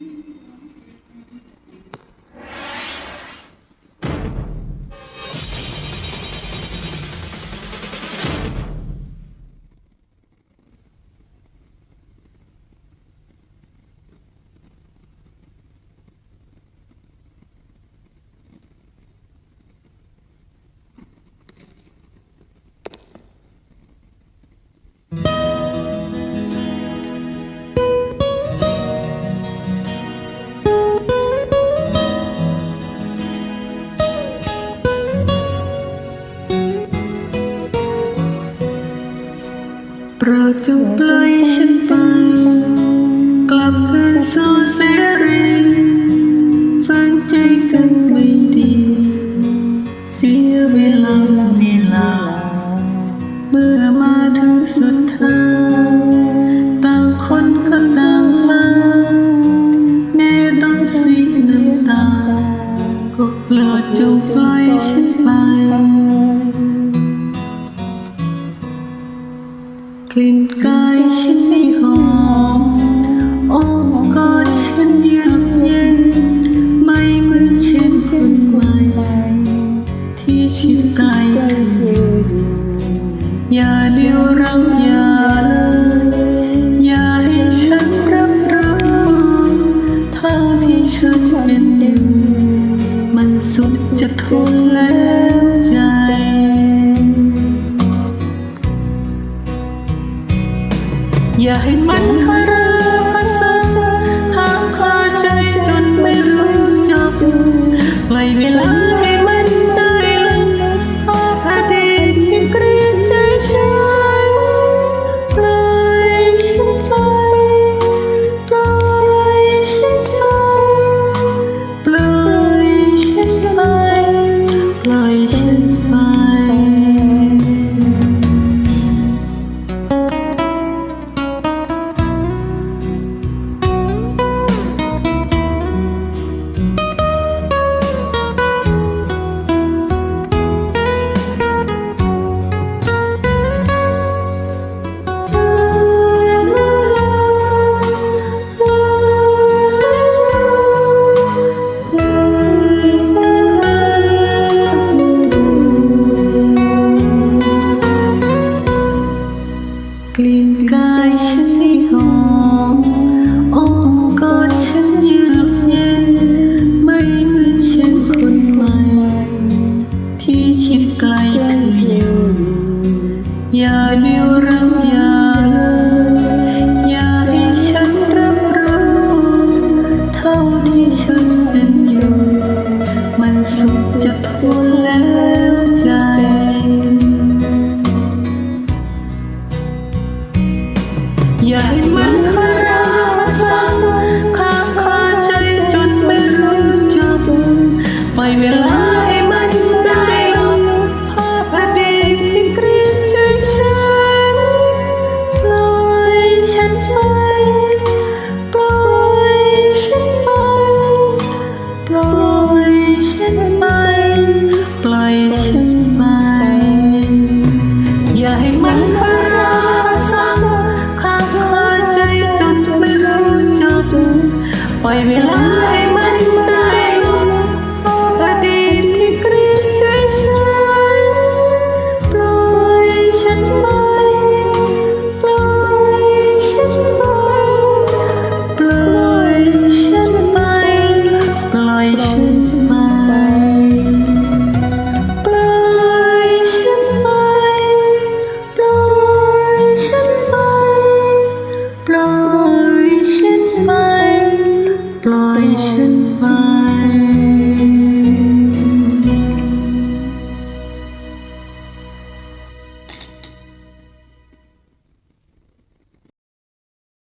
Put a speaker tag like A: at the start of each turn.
A: you. เสียเวลาเวลา เมื่อมาถึงสุดทางต่างคนก็ต่างมาแม่ต้องเสียน้ำตา ก็โปรดจงปล่อยฉันไปกลิ่นกายฉัน อย่าเลี้ยรั้อย่าเลยอย่าให้ฉันรับรู้เท่าที่ฉันเป็นอยู่มันสุดจะทนแล้วใจ อย่าให้มันคอย goodbye. 灵感。Hoy, love.